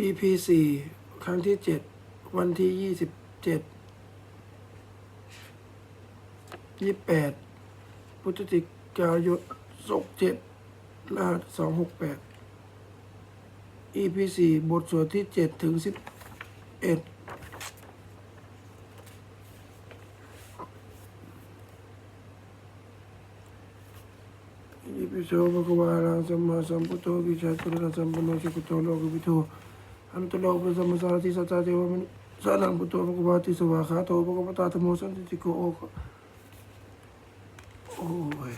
EP สี่ครั้งที่เจ็ดวันที่ยี่สิบเจ็ดยี่แปดพฤศจิกายนศกเจ็ดรหัสสองหกแปด EP สี่บทสวดที่เจ็ดถึงสิบเอ็ดอิปิโสภะคะวะอะระหังสัมมาสัมพุทโธวิชาตุระสัมปันโนสุขโตโลกวิโตตโลกปะสัมมาสารติสัจจเท วมนุสานังพุทโธภะคะวะติสวาคาโตภะคะวะตาธรรมสันติโกโอโอ้ย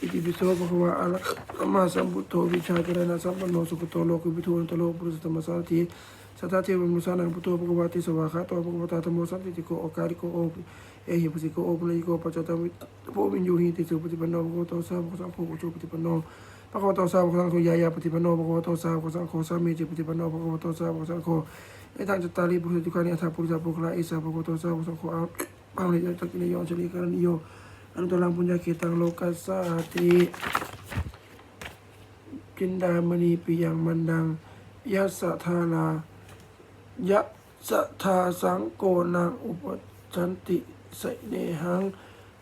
อิติปิโสภะคะวะอะระหังสัมมาสัมพุทโธวิชาตุระสัมปันโนสุขโตโลกุวิโตอันตโลกปะสัมมสารติสัจจเทวมนุสานังพุทโธภะคะวะติสวาคาโตภะคะวะตาธรรมโมสันติโกโอกาลิโกโอ เอหิปัสสิโกโอปะลิโกปัจจตังวิโพวินยูหิติสุปฏิปันโนภะควโตสาวกสังโฆอุจุปฏิปันโนภะคะวะโตสาวกสังโฆยายาปฏิปันโนภะคะวะโตสาวกสังโฆสามีจิปฏิปันโนภะคะวะโตสาวกสังโฆเอตังจตาริปุริตุกานิอัฏฐปุริสาปุคลาอิสาภะคะวะโตสาวกสังโฆอาปังนิยตักกินิโยชลิการนิโยอนุตตรังปุญญาเกตังโลกัสสาติกินดามณีปิยังมันดังยัสสะทาลายะสะทาสังโกนังอุปชันติ สเนหัง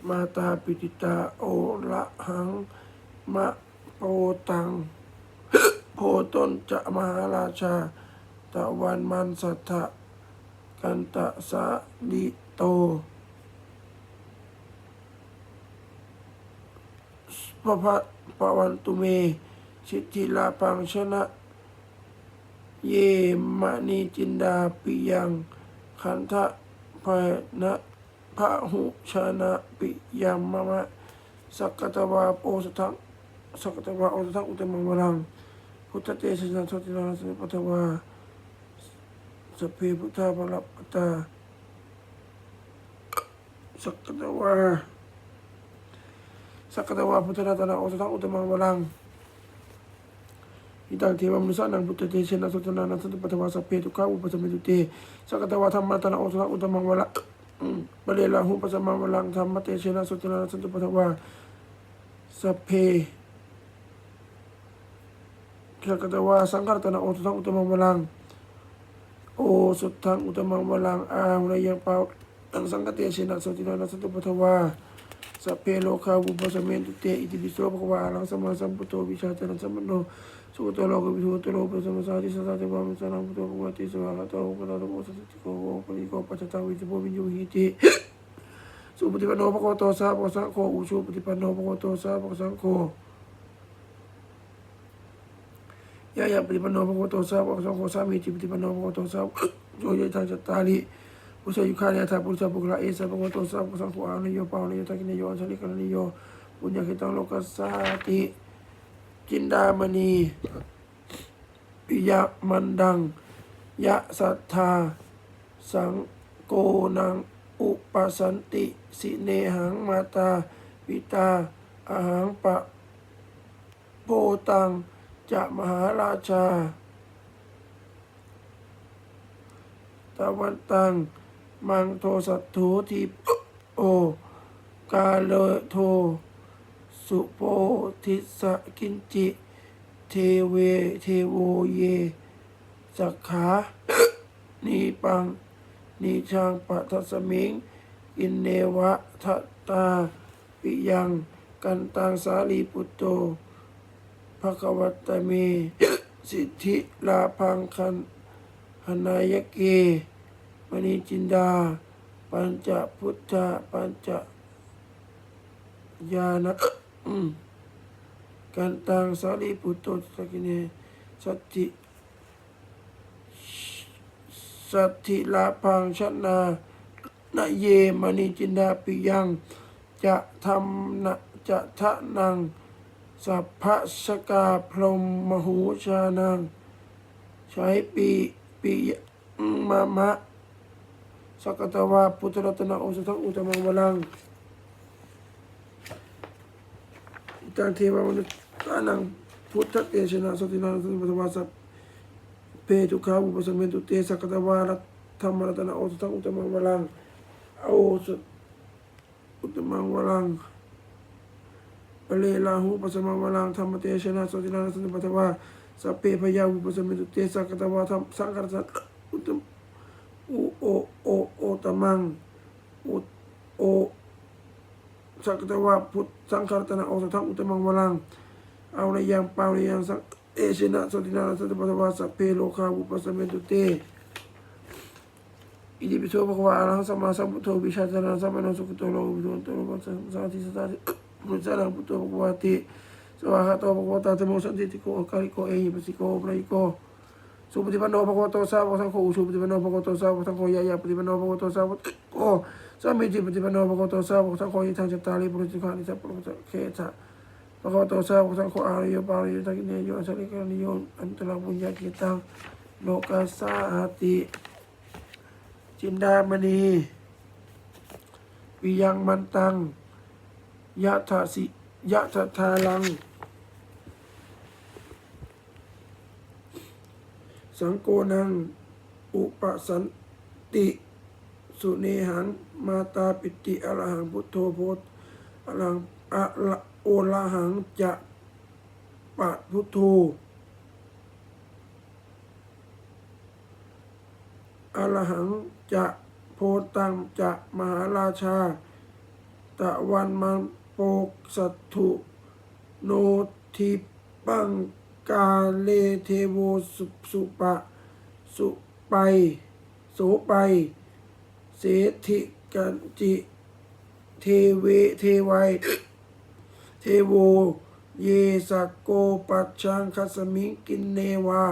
มาตาปิติตาโอละหัง มะโปตังโพตนจะมหาราชา ตะวันมันสัทธะกันตะสาลิโตพระพัปวันตุเม สิทธิลาปังชนะ เยมณีจินดาปิยัง ขันธะพะนะ พระหุชนะปิยามมะมะสักกตวาโปสทังสักกตวาโอสทังอุตมังวรังพุทธเตชะนันทตินาสปัตวาสพเพพุทธาภลัปปตาสักกตวาสักกตวาพุทธรัตนะโอสทังอุตมังวรังอิตังเทวมนุสานังพุทธเตชนะสุตนานันสันติปัทวาสัพเพทุกขาอุปสมมิตุเตสักกตวาธรรมะตนะโอสถอุตมังวละอืม ปะเรลาหุปัสมังวลังธรรมเตชนะสุตนาสันตุปัทวาสเพสักตวาสังกัตนาโอสุทังอุตมังวลังโอสุทังอุตมังวลังอาหุนยังเปาตังสังกเตชนะสุตนาสันตุปัทวา สัพเพโลกาวุปสมเมตุเตอิติปิโสภควาอรหังสัมมาสัมพุทโธวิชาจารสัมปันโนสุขโตโลกวิทูตโลกปัสสมสาธิสัสสะวามิสานังพุทโธวาติสวากาโตภควตารมโอสัสสิโกโอปริโกปัจจตังวิจิโพวิญญูหิติสุปฏิปันโนภควโตสาภวสังโฆอุชุปฏิปันโนภควโตสาภวสังโฆยะยะปฏิปันโนภควโตสาภวสังโฆสามีจิปฏิปันโนภควโตสาโยยทังจัตตาริ พุทธยุคาเนธาพุทธบุคลาเอสะภะคะวะโตสาวกสังฆอานิโยปาวนิโยทักินโยอัญชลิกรณิโยปุญญาคิตังโลกัสสาติจินดามณีปิยมันดัง ยะสัทธา สังโกนัง อุปสันติ สิเนหังมาตา ปิตาอาหังปะโพตัง จะมหาราชา ตะวันตัง มังโทสัตถุทีโอกาเลโท สุโปทิสกินจิ เทเวเทโวเยสักขานีปังนีชังปัทสมิง อินเนวะทัตตา ปิยัง กันตังสาลีปุตโตภะคะวัตตเม สิทธิลาพังคันหนายเก ณีจินดา ปัญจพุทธปัญจญาณอืมกันตังสาลีปุตโตสกิเนสติสติลาพังชนานาเยมณีจินดาปิยังจะทำนะจะทะนังสัพพสกาพรหมมหูชานังใช้ปีปีมามะ สักกตวาพุทธรัตนะโอสทังอุตมังวลังอิตังเทวามนุษย์านังพุทธเตชนะสตินาสติปัสสวาสัพเพทุขาอุปสมเมตุเตสักกตวารัตธรรมรัตนะโอสทังอุตมังวลังโอสุอุตมังวลังปเลลาหูปัสมาวลังธรรมเตชนะสตินาสันติปัทวาสัพเพพยาวุปสมิตุเตสักกตวาธรรมสังกัสสะอุตตมอุโอ โอโอตมังอุโอสักกตวาพุทธสังขารตนะโอสทังอุตตมังวลังเอาในยังเปล่าในยังสักเอชนะโสตินา สุปสมิตุเตอิติปิโสภะคะวะอะระหังสัมมาสัมพุทโธวิชาจานังสัมปันโนสุขโตโลกุโตโตโลกัสสะสาธิสตาธิมุจจารังพุทโธภะคะวะติสวากขาโตภะคะวะตาพักอากาลิโกเอหิปัสสิโกปะริโกสุปฏิปันโนภะคะวะโตสาวกสังโฆอุชุปฏิปันโนภะคะวะโตสาวกสังโฆยะยะปฏิปันโนภะคะวะโตสาวกโกสัมมิจิปฏิปันโนภะคะวะโตสาวกสังโฆยิทังจัตตาริปุริสิกานิสัพพะเขตะภะคะวะโตสาวกสังโฆอาริโยปาริโยทักขิเนโยอสังกิกานิโยอันตระบุญญากิตังโลกัสสาติจินดามณีวิยังมันตังยะทาสิยะทะทาลัง สังโกนัง อุปสันติ สุเนหัง มาตาปิติอรหังพุทโธโพธอรหังอะละโอลหังจะปะพุทโธอรหังจะโพตังจะมหาราชา ตะวันมันโปกสัตถุโนทิปัง กาเลเทโวสุสุปะสุไปโสไปเสธิกันจิเทเวเทไวเทโวเยสกโกปัจชังคัสมิงกินเนวา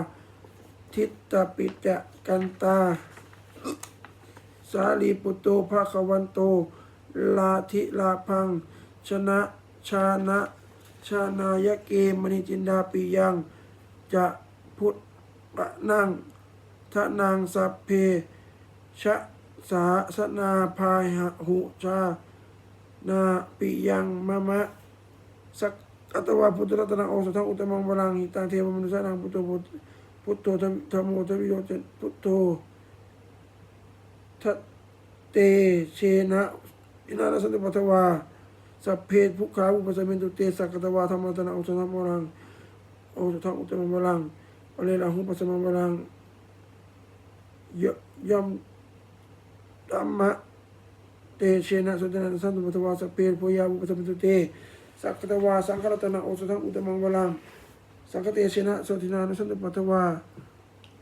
ทิตตปิจะกันตา สาลีปุตโตภาควันโต ลาธิลาพัง ชนะชานะ ชานายเกมมณิจินดาปิยัง จะพุทธปะนั่งทะนางสัพเพชะสาสนาพายหหุชานาปิยังมะมะสักอัตวาพุทธรัตนองค์สัทธังอุตมังวรังหิตังเทวมนุษย์นังพุทโธพุทธพุทโธธรรมโมทวิโยเจพุทโธทัตเตเชนะอินาลสันติปัทวา สัพเพภุขาอุปสมินตุเตสักตวาธรรมตนะอุสนัมรังโอสุทังอุตตมวรังอเลลาหุปสมวรังยยมธรรมะเตเชนะสุตนะสันติปัทวาสัพเพโพยาอุปสมินตุเตสักตวาสังฆรัตนะโอสุทังอุตตมวรังสังฆเตเชนะสุตินานุสันติปัทวา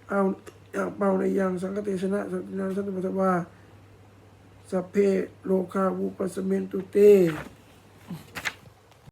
เอาอยาเป่าในยังสังฆเตชนะสุตินานุสันติปัทวาสัพเพโลคาวุปสมินตุเต